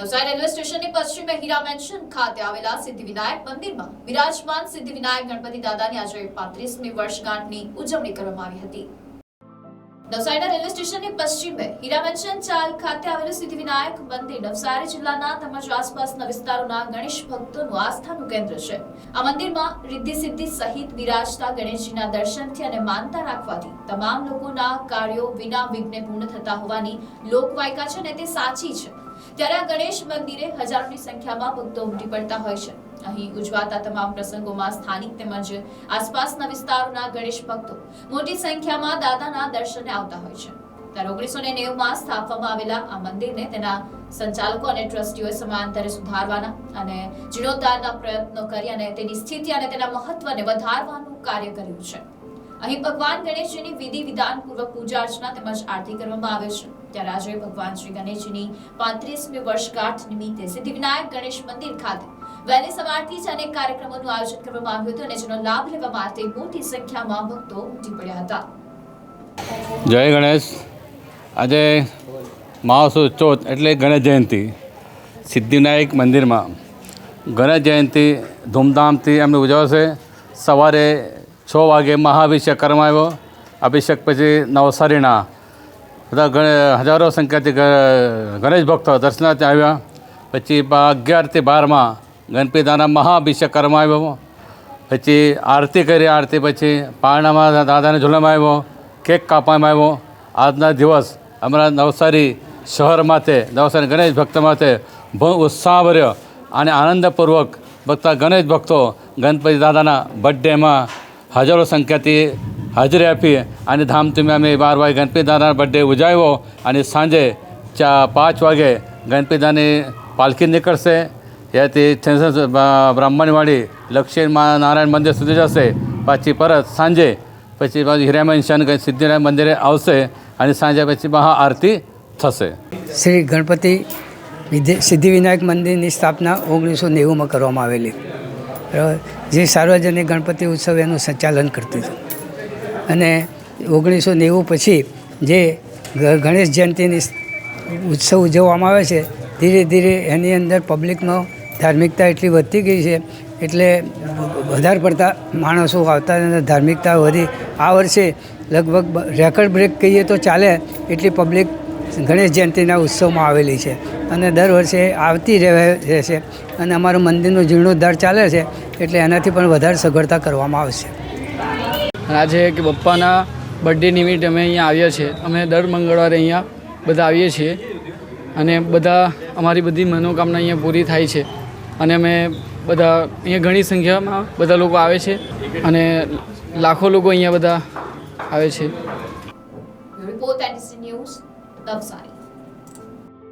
Navsari railway સ્ટેશનની પશ્ચિમે હીરા mention ખાતે આવેલા સિદ્ધિવિનાયક મંદિરમાં વિરાજમાન સિદ્ધિવિનાયક ગણપતિ દાદાની આજે પાંત્રીસમી વર્ષગાંઠની ઉજવણી કરવામાં આવી હતી. નવસારીના રેલવે સ્ટેશનની પશ્ચિમે હીરા મેન્શન ચાલ ખાતે આવેલું સિદ્ધિવિનાયક મંદિર નવસારી જિલ્લાના તેમજ આસપાસના વિસ્તારોના ગણેશ ભક્તોનું આસ્થાનું કેન્દ્ર છે. આ મંદિરમાં રિદ્ધિ સિદ્ધિ સહિત બિરાજતા ગણેશજીના દર્શનથી અને માનતા રાખવાથી તમામ લોકોના કાર્યો વિના વિઘ્ને પૂર્ણ થતા હોવાની લોકવાયકા છે અને તે સાચી છે. ત્યારે આ ગણેશ મંદિરે હજારોની સંખ્યામાં ભક્તો ઉમટી પડતા હોય છે. અહીં ઉજવાતા તમામ પ્રસંગોમાં સ્થાનિક તેમજ આસપાસના વિસ્તારોના ગણેશ ભક્તો મોટી સંખ્યામાં દાદાના દર્શને આવતા હોય છે. ત્યારે ઓગણીસો ને નેવુંમાં સ્થાપવામાં આવેલા આ મંદિરને તેના સંચાલકો અને ટ્રસ્ટીઓએ સમયાંતરે સુધારવાના અને જીર્ણોદ્ધારના પ્રયત્નો કરી અને તેની સ્થિતિ અને તેના મહત્વને વધારવાનું કાર્ય કર્યું છે. અહીં ભગવાન ગણેશજીની વિધિ વિધાનપૂર્વક પૂજા અર્ચના તેમજ આરતી કરવામાં આવે છે. ત્યારે આજે ભગવાન શ્રી ગણેશજીની પાંત્રીસમી વર્ષગાંઠ નિમિત્તે સિદ્ધિવિનાયક ગણેશ મંદિર ખાતે વહેલી સવારથી જ અનેક કાર્યક્રમોનું આયોજન કરવામાં આવ્યું હતું અને જેનો લાભ લેવા માટે મોટી સંખ્યામાં ભક્તો ઉમટી પડ્યા હતા. જય ગણેશ. આજે મહાસુ ચોથ એટલે ગણેશ જયંતિ. સિદ્ધિવિનાયક મંદિરમાં ગણેશ જયંતિ ધૂમધામથી એમને ઉજવાશે. સવારે છ વાગે મહાઅભિષેક કરવામાં આવ્યો. અભિષેક પછી નવસારીના બધા હજારો સંખ્યાથી ગણેશ ભક્તો દર્શનાર્થે આવ્યા. પછી અગિયારથી બારમાં ગણપતિ દાદાના મહાઅભિષેક કરવામાં આવ્યો. પછી આરતી કરી, આરતી પછી પારણામાં દાદાને ઝૂલવામાં આવ્યો, કેક કાપવામાં આવ્યો. આજના દિવસ અમારા નવસારી શહેર માથે નવસારી ગણેશ ભક્ત માથે બહુ ઉત્સાહભર્યો અને આનંદપૂર્વક ભક્તા ગણેશ ભક્તો ગણપતિ દાદાના બર્થડેમાં હજારો સંખ્યાથી હાજરી આપી અને ધામધૂમે અમે બાર વાગે ગણપતિ દાદાના બર્થડે ઉજવ્યો અને સાંજે ચા પાંચ વાગે ગણપતિદાની પાલખી નીકળશે. ત્યાંથી બ્રાહ્મણવાડી, લક્ષ્મી નારાયણ મંદિર સુધી જશે. પાછી પરત સાંજે પછી હિરામન શન સિદ્ધિનારાયણ મંદિરે આવશે અને સાંજે પછી મહાઆરતી થશે. શ્રી ગણપતિ સિદ્ધિવિનાયક મંદિરની સ્થાપના ઓગણીસો નેવુંમાં કરવામાં આવેલી. જે સાર્વજનિક ગણપતિ ઉત્સવ એનું સંચાલન કરતું હતું. અને ઓગણીસો નેવું પછી જે ગણેશ જયંતિની ઉત્સવ ઉજવવામાં આવે છે, ધીરે ધીરે એની અંદર પબ્લિકનો ધાર્મિકતા એટલી વધતી ગઈ છે, એટલે વધારે પડતા માણસો આવતા ધાર્મિકતા વધી. આ વર્ષે લગભગ રેકર્ડ બ્રેક કહીએ તો ચાલે એટલી પબ્લિક ગણેશ જયંતિના ઉત્સવમાં આવેલી છે. અને દર વર્ષે આવતી રહે રહેશે. અને અમારું મંદિરનો જીર્ણોદ્ધાર ચાલે છે, એટલે એનાથી પણ વધારે સગવડતા કરવામાં આવશે. આજે કે પપ્પાના બર્થડે નિમિત્તે અમે અહીંયા આવ્યા છીએ. અમે દર મંગળવારે અહીંયા બધા આવીએ છીએ અને બધા અમારી બધી મનોકામના અહીંયા પૂરી થાય છે. અને અમે બધા અહીંયા ઘણી સંખ્યામાં બધા લોકો આવે છે અને લાખો લોકો અહીંયા બધા આવે છે. Report news